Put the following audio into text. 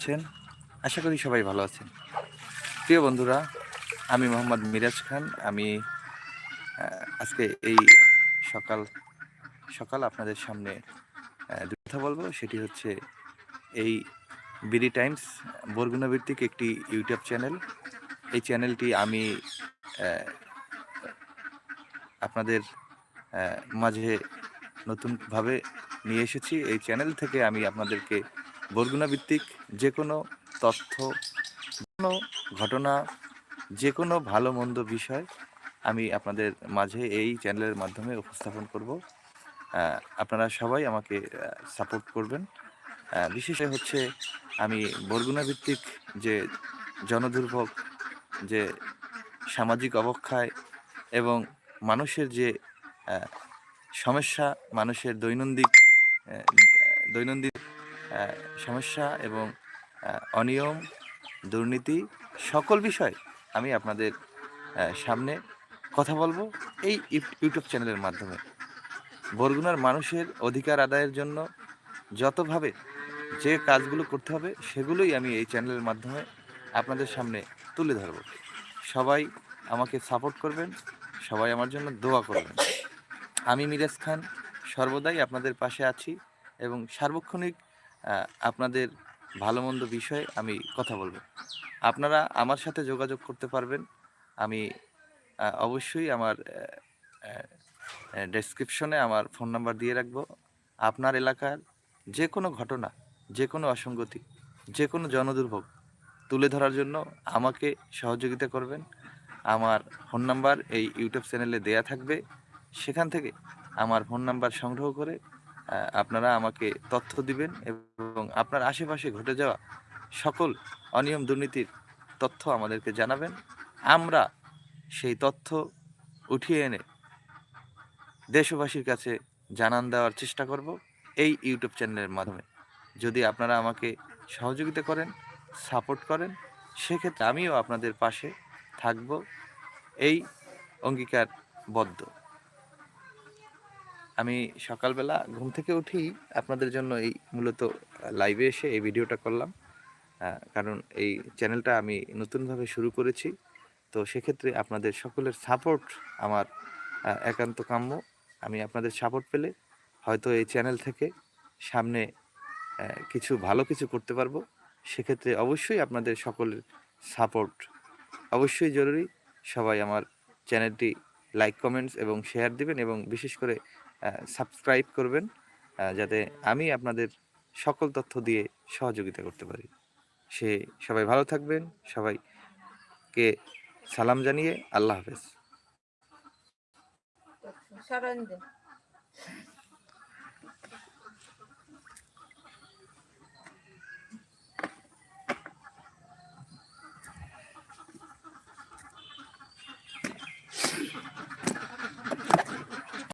আছেন? আশা করি সবাই ভালো আছেন। প্রিয় বন্ধুরা, আমি মোহাম্মদ মিরাজ খান। আমি আজকে এই সকাল সকাল আপনাদের সামনে কথা বলব। সেটি হচ্ছে এই বিডি টাইমস, বরগুনা ভিত্তিক একটি ইউটিউব চ্যানেল। এই চ্যানেলটি আমি আপনাদের মাঝে নতুনভাবে নিয়ে এসেছি। এই চ্যানেল থেকে আমি আপনাদেরকে বরগুনা ভিত্তিক যে কোনো তথ্য, কোনো ঘটনা যে কোনো ভালো মন্দ বিষয় আমি আপনাদের মাঝে এই চ্যানেলের মাধ্যমে উপস্থাপন করব। আপনারা সবাই আমাকে সাপোর্ট করবেন। বিশেষ হচ্ছে আমি বরগুনা ভিত্তিক যে জনদুর্ভোগ, যে সামাজিক অবক্ষয় এবং মানুষের যে সমস্যা, মানুষের দৈনন্দিন দৈনন্দিন সমস্যা এবং অনিয়ম, দুর্নীতি, সকল বিষয় আমি আপনাদের সামনে কথা বলব এই ইউ- ইউটিউব চ্যানেলের মাধ্যমে। বরগুনার মানুষের অধিকার আদায়ের জন্য যতভাবে যে কাজগুলো করতে হবে সেগুলোই আমি এই চ্যানেলের মাধ্যমে আপনাদের সামনে তুলে ধরব। সবাই আমাকে সাপোর্ট করবেন, সবাই আমার জন্য দোয়া করবেন। আমি মিরাজ খান, সর্বদাই আপনাদের পাশে আছি এবং সার্বক্ষণিক আপনাদের ভালো মন্দ বিষয়ে আমি কথা বলব। আপনারা আমার সাথে যোগাযোগ করতে পারবেন। আমি অবশ্যই আমার ডেসক্রিপশনে আমার ফোন নাম্বার দিয়ে রাখব। আপনার এলাকার যে কোনো ঘটনা যে কোনো অসঙ্গতি যে কোনো জনদুর্ভোগ তুলে ধরার জন্য আমাকে সহযোগিতা করবেন। আমার ফোন নাম্বার এই ইউটিউব চ্যানেলে দেয়া থাকবে। সেখান থেকে আমার ফোন নাম্বার সংগ্রহ করে আপনারা আমাকে তথ্য দিবেন এবং আপনার আশেপাশে ঘটে যাওয়া সকল অনিয়ম দুর্নীতির তথ্য আমাদেরকে জানাবেন। আমরা সেই তথ্য উঠিয়ে এনে দেশবাসীর কাছে জানান দেওয়ার চেষ্টা করব এই ইউটিউব চ্যানেলের মাধ্যমে। যদি আপনারা আমাকে সহযোগিতা করেন, সাপোর্ট করেন, সেক্ষেত্রে আমিও আপনাদের পাশে থাকব। এই অঙ্গীকারবদ্ধ। আমি সকালবেলা ঘুম থেকে উঠি আপনাদের জন্য এই মূলত লাইভে এসে এই ভিডিওটা করলাম। কারণ এই চ্যানেলটা আমি নতুনভাবে শুরু করেছি। তো সেক্ষেত্রে আপনাদের সকলের সাপোর্ট আমার একান্ত কাম্য। আমি আপনাদের সাপোর্ট পেলে হয়তো এই চ্যানেল থেকে সামনে কিছু ভালো কিছু করতে পারব। সেক্ষেত্রে অবশ্যই আপনাদের সকলের সাপোর্ট অবশ্যই জরুরি। সবাই আমার চ্যানেলটি লাইক কমেন্টস এবং শেয়ার দিবেন এবং বিশেষ করে সাবস্ক্রাইব করবেন যাতে আমি আপনাদের সকল তথ্য দিয়ে সহযোগিতা করতে পারি। সে সবাই ভালো থাকবেন, সবাইকে সালাম জানিয়ে আল্লাহ হাফেজ।